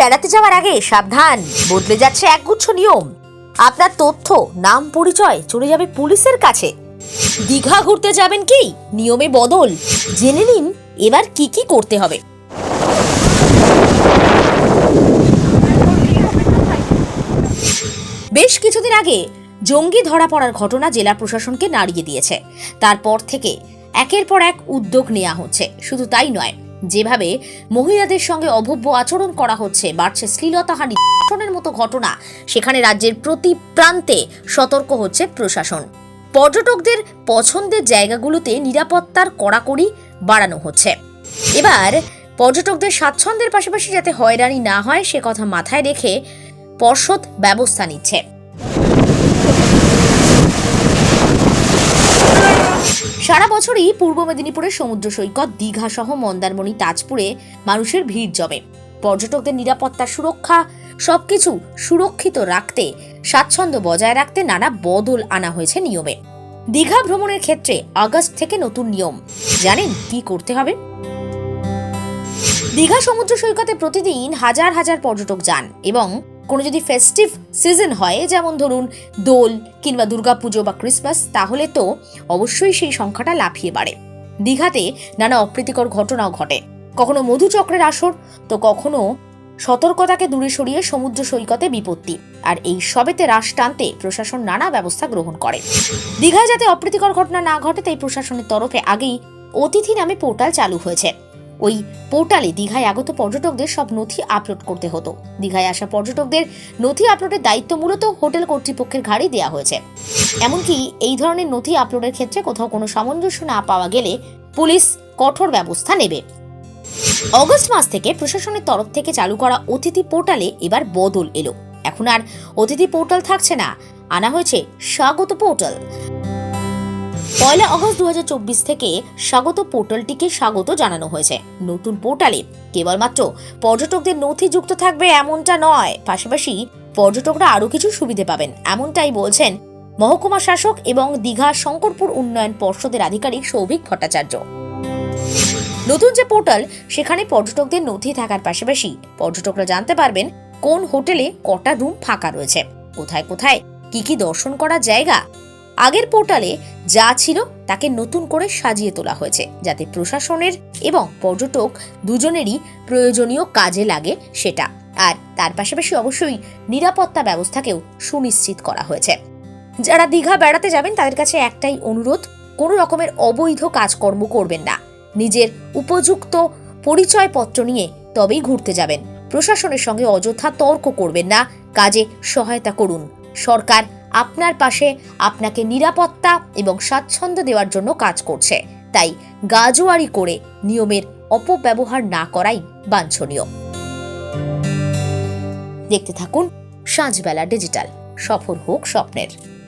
বেড়াতে যাওয়ার আগে সাবধান। বদলে যাচ্ছে একগুচ্ছ নিয়ম। আপনার তথ্য, নাম, পরিচয় চলে যাবে পুলিশের কাছে। দীঘা ঘুরতে যাবেন কি? নিয়মে বদল। জেনে নিন এবার কি কি করতে হবে। বেশ কিছুদিন আগে জঙ্গি ধরা পড়ার ঘটনা জেলা প্রশাসনকে নাড়িয়ে দিয়েছে। তারপর থেকে একের পর এক উদ্যোগ নেওয়া হচ্ছে। শুধু তাই নয় যেভাবে মহিলাদের সঙ্গে অভব্য আচরণ করা হচ্ছে, বাড়ছে শ্লীলতাহানি ধর্ষণের মতো ঘটনা, সেখানে রাজ্যের প্রতি প্রান্তে সতর্ক হচ্ছে প্রশাসন। পর্যটকদের পছন্দের জায়গাগুলোতে নিরাপত্তার কড়াকড়ি বাড়ানো হচ্ছে। এবার পর্যটকদের স্বাচ্ছন্দ্যের পাশাপাশি যাতে হয়রানি না হয়, সে কথা মাথায় রেখে পর্ষদ ব্যবস্থা নিচ্ছে। সারা বছরই পূর্ব মেদিনীপুরের সমুদ্র সৈকত দীঘা সহ মন্দারমণি, তাজপুরে মানুষের ভিড় জমে। পর্যটকদের নিরাপত্তা সুরক্ষা, সবকিছু সুরক্ষিত রাখতে, স্বাচ্ছন্দ্য বজায় রাখতে নানা বদল আনা হয়েছে নিয়মে। দীঘা ভ্রমণের ক্ষেত্রে আগস্ট থেকে নতুন নিয়ম। জানেন কি করতে হবে? দীঘা সমুদ্র সৈকতে প্রতিদিন হাজার হাজার পর্যটক যান এবং কোনো যদি ফেস্টিভ সিজন হয়, যেমন ধরুন দোল কিংবা দুর্গাপুজো বা ক্রিসমাস তাহলে তো অবশ্যই সেই সংখ্যাটা লাফিয়ে বাড়ে। দীঘাতে নানা অপ্রীতিকর ঘটনাও ঘটে। কখনো মধুচক্রের আসর, তো কখনো সতর্কতাকে দূরে সরিয়ে সমুদ্র সৈকতে বিপত্তি। আর এই সবেতে রাশ টানতে প্রশাসন নানা ব্যবস্থা গ্রহণ করে। দীঘায় যাতে অপ্রীতিকর ঘটনা না ঘটে, তাই প্রশাসনের তরফে আগেই অতিথি নামে পোর্টাল চালু হয়েছে। ওই পোর্টালে দীঘায় আগত পর্যটকদের সব নথি আপলোড করতে হতো। দীঘায় আসা পর্যটকদের নথি আপলোডের দায়িত্ব মূলত হোটেল কর্তৃপক্ষের ঘাড়ে দেওয়া হয়েছে। এমনকি এই ধরনের নথি আপলোডের ক্ষেত্রে কোথাও কোনো সামঞ্জস্য না পাওয়া গেলে পুলিশ কঠোর ব্যবস্থা নেবে। অগস্ট মাস থেকে প্রশাসনের তরফ থেকে চালু করা অতিথি পোর্টালে এবার বদল এলো। এখন আর অতিথি পোর্টাল থাকছে না। আনা হয়েছে স্বাগত পোর্টাল। পয়লা অগস্ট দু থেকে স্বাগত পোর্টালটিকে স্বাগত জানানো হয়েছে। নতুন পোর্টালে কেবলমাত্র পর্যটকদের নথি যুক্ত থাকবে এমনটা নয়। পাশাপাশি পর্যটকরা আরও কিছু সুবিধে পাবেন, এমনটাই বলছেন মহকুমা শাসক এবং দীঘা শঙ্করপুর উন্নয়ন পর্ষদের আধিকারিক সৌভিক ভট্টাচার্য। নতুন যে পোর্টাল, সেখানে পর্যটকদের নথি থাকার পাশাপাশি পর্যটকরা জানতে পারবেন কোন হোটেলে কটা রুম ফাঁকা রয়েছে। কোথায় কোথায় কি কি দর্শন করার জায়গা আগের পোর্টালে যা ছিল তাকে নতুন করে সাজিয়ে তোলা হয়েছে, যাতে প্রশাসনের এবং পর্যটক দুজনেরই প্রয়োজনীয় কাজে লাগে সেটা। আর তার পাশাপাশি অবশ্যই নিরাপত্তা ব্যবস্থাকেও সুনিশ্চিত করা হয়েছে। যারা দীঘা বেড়াতে যাবেন, তাদের কাছে একটাই অনুরোধ, কোনো রকমের অবৈধ কাজকর্ম করবেন না। নিজের উপযুক্ত পরিচয়পত্র নিয়ে তবেই ঘুরতে যাবেন। প্রশাসনের সঙ্গে অযথা তর্ক করবেন না। কাজে সহায়তা করুন। সরকার আপনার পাশে আপনাকে নিরাপত্তা এবং স্বাচ্ছন্দ্য দেওয়ার জন্য কাজ করছে। তাই গাজোয়ারি করে নিয়মের অপব্যবহার না করাই বাঞ্ছনীয়। দেখতে থাকুন সাঁঝবেলা ডিজিটাল। সফর হোক স্বপ্নের।